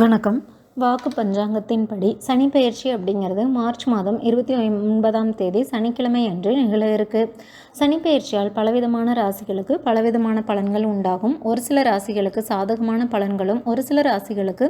வணக்கம். வாக்கு பஞ்சாங்கத்தின்படி சனி பெயர்ச்சி அப்படிங்கிறது மார்ச் மாதம் இருபத்தி ஒன்பதாம் தேதி சனிக்கிழமை அன்று நிகழ இருக்கு சனி பலவிதமான ராசிகளுக்கு பலவிதமான பலன்கள் உண்டாகும். ஒரு சில ராசிகளுக்கு சாதகமான பலன்களும் ஒரு சில ராசிகளுக்கு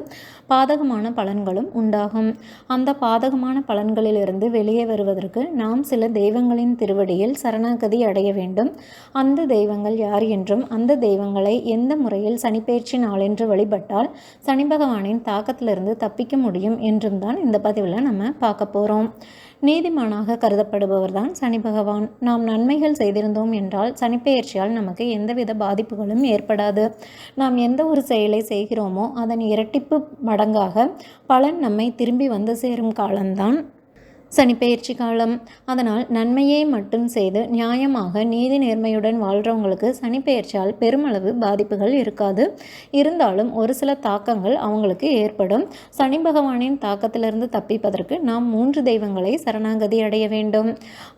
பாதகமான பலன்களும் உண்டாகும். அந்த பாதகமான பலன்களிலிருந்து வெளியே வருவதற்கு நாம் சில தெய்வங்களின் திருவடியில் சரணாகதி அடைய வேண்டும். அந்த தெய்வங்கள் யார் என்றும் அந்த தெய்வங்களை எந்த முறையில் சனிப்பெயர்ச்சி நாளென்று வழிபட்டால் சனி பகவானின் தாக்கத்திலிருந்து தப்பிக்க முடியும் என்றும் தான் இந்த பதிவில் நம்ம பார்க்க போகிறோம் நீதிமானாக கருதப்படுபவர் தான் சனி பகவான். நாம் நன்மைகள் செய்திருந்தோம் என்றால் சனிப்பெயர்ச்சியால் நமக்கு எந்தவித பாதிப்புகளும் ஏற்படாது. நாம் எந்த ஒரு செயலை செய்கிறோமோ அதன் இரட்டிப்பு மடங்காக பலன் நம்மை திரும்பி வந்து சேரும் காலம்தான் சனிப்பெயர்ச்சி காலம். அதனால் நன்மையை மட்டும் செய்து நியாயமாக நீதி நேர்மையுடன் வாழ்கிறவங்களுக்கு சனிப்பெயர்ச்சியால் பெருமளவு பாதிப்புகள் இருக்காது. இருந்தாலும் ஒரு சில தாக்கங்கள் அவங்களுக்கு ஏற்படும். சனி பகவானின் தாக்கத்திலிருந்து தப்பிப்பதற்கு நாம் மூன்று தெய்வங்களை சரணாகதி அடைய வேண்டும்.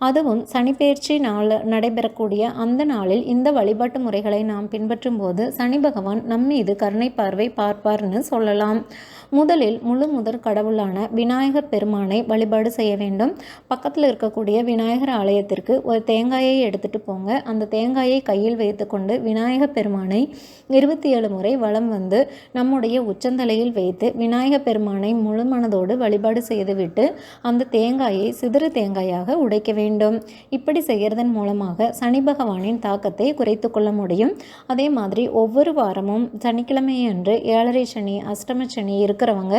அதுவும் சனிப்பெயர்ச்சி நாள் நடைபெறக்கூடிய அந்த நாளில் இந்த வழிபாட்டு முறைகளை நாம் பின்பற்றும் போது சனி பகவான் நம் மீது கருணை பார்வை பார்ப்பார்னு சொல்லலாம். முதலில் முழு முதற் கடவுளான விநாயகர் பெருமானை வழிபாடு செய்ய வேண்டும். பக்கத்தில் இருக்கக்கூடிய விநாயகர் ஆலயத்திற்கு ஒரு தேங்காயை எடுத்துகிட்டு போங்க. அந்த தேங்காயை கையில் வைத்துக்கொண்டு விநாயகர் பெருமானை இருபத்தி ஏழு முறை வளம் வந்து நம்முடைய உச்சந்தலையில் வைத்து விநாயகர் பெருமானை முழு மனதோடு வழிபாடு செய்துவிட்டு அந்த தேங்காயை சிதறு தேங்காயாக உடைக்க வேண்டும். இப்படி செய்கிறதன் மூலமாக சனி பகவானின் தாக்கத்தை குறைத்து கொள்ள முடியும். அதே மாதிரி ஒவ்வொரு வாரமும் சனிக்கிழமை அன்று ஏழரை சனி அஷ்டம சனி இருக்கிறவங்க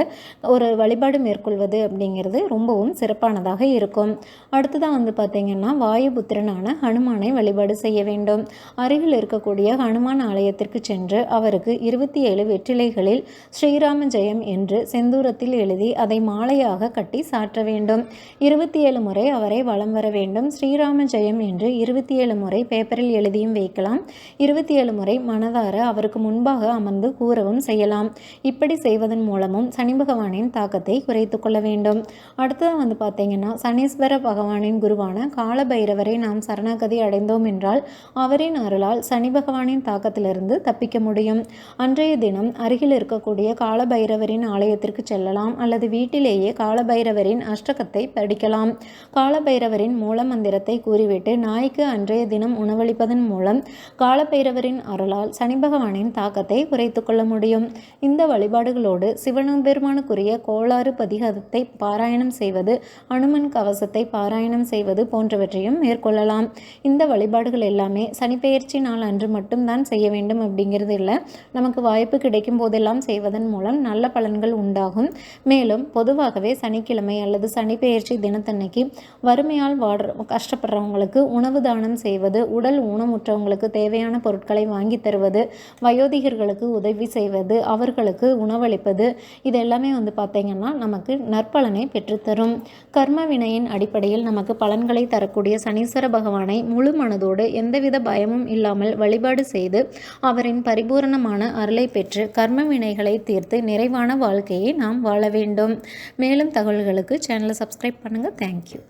ஒரு வழிபாடு மேற்கொள்வது அப்படிங்கிறது ரொம்பவும் சிறப்பான சிறப்பானதாக இருக்கும். அடுத்ததாக வந்து பார்த்திங்கன்னா வாயுபுத்திரனான ஹனுமானை வழிபாடு செய்ய வேண்டும். அருகில் இருக்கக்கூடிய ஹனுமான் ஆலயத்திற்கு சென்று அவருக்கு இருபத்தி ஏழு வெற்றிலைகளில் ஸ்ரீராம ஜெயம் என்று செந்தூரத்தில் எழுதி அதை மாலையாக கட்டி சாற்ற வேண்டும். இருபத்தி ஏழு முறை அவரை வலம் வர வேண்டும். ஸ்ரீராம ஜெயம் என்று இருபத்தி ஏழு முறை பேப்பரில் எழுதியும் வைக்கலாம். இருபத்தி ஏழு முறை மனதார அவருக்கு முன்பாக அமர்ந்து கூறவும் செய்யலாம். இப்படி செய்வதன் மூலமும் சனி பகவானின் தாக்கத்தை குறைத்து கொள்ள வேண்டும். அடுத்ததாக வந்து பார்த்தீங்கன்னா பார்த்தீங்கன்னா சனீஸ்வர பகவானின் குருவான காலபைரவரை நாம் சரணாகதி அடைந்தோம் என்றால் அவரின் அருளால் சனி பகவானின் தாக்கத்திலிருந்து தப்பிக்க முடியும். அன்றைய தினம் அருகில் இருக்கக்கூடிய காலபைரவரின் ஆலயத்திற்கு செல்லலாம் அல்லது வீட்டிலேயே காலபைரவரின் அஷ்டகத்தை படிக்கலாம். காலபைரவரின் மூல மந்திரத்தை கூறிவிட்டு நாய்க்கு அன்றைய தினம் உணவளிப்பதன் மூலம் காலபைரவரின் அருளால் சனி பகவானின் தாக்கத்தை குறைத்து கொள்ள முடியும். இந்த வழிபாடுகளோடு சிவனம்பெருமானுக்குரிய கோளாறு பதிகத்தை பாராயணம் செய்வது அனுமன் கவசத்தை பாராயணம் செய்வது போன்றவற்றையும் மேற்கொள்ளலாம். இந்த வழிபாடுகள் எல்லாமே சனிப்பெயர்ச்சி நாள் அன்று மட்டும்தான் செய்ய வேண்டும் அப்படிங்கிறது இல்லை. நமக்கு வாய்ப்பு கிடைக்கும் போதெல்லாம் செய்வதன் மூலம் நல்ல பலன்கள் உண்டாகும். மேலும் பொதுவாகவே சனிக்கிழமை அல்லது சனிப்பெயர்ச்சி தினத்தன்னைக்கு வறுமையால் வாடுற கஷ்டப்படுறவங்களுக்கு உணவு தானம் செய்வது உடல் ஊனமுற்றவங்களுக்கு தேவையான பொருட்களை வாங்கி தருவது வயோதிகர்களுக்கு உதவி செய்வது அவர்களுக்கு உணவளிப்பது இது எல்லாமே வந்து பார்த்திங்கன்னா நமக்கு நற்பலனை பெற்றுத்தரும். கர்ம வினையின் அடிப்படையில் நமக்கு பலன்களை தரக்கூடிய சனீஸ்வர பகவானை முழு மனதோடு எந்தவித பயமும் இல்லாமல் வழிபாடு செய்து அவரின் பரிபூரணமான அருளை பெற்று கர்ம வினைகளை தீர்த்து நிறைவான வாழ்க்கையை நாம் வாழ வேண்டும். மேலும் தகவல்களுக்கு சேனலை சப்ஸ்கிரைப் பண்ணுங்கள் தேங்க்யூ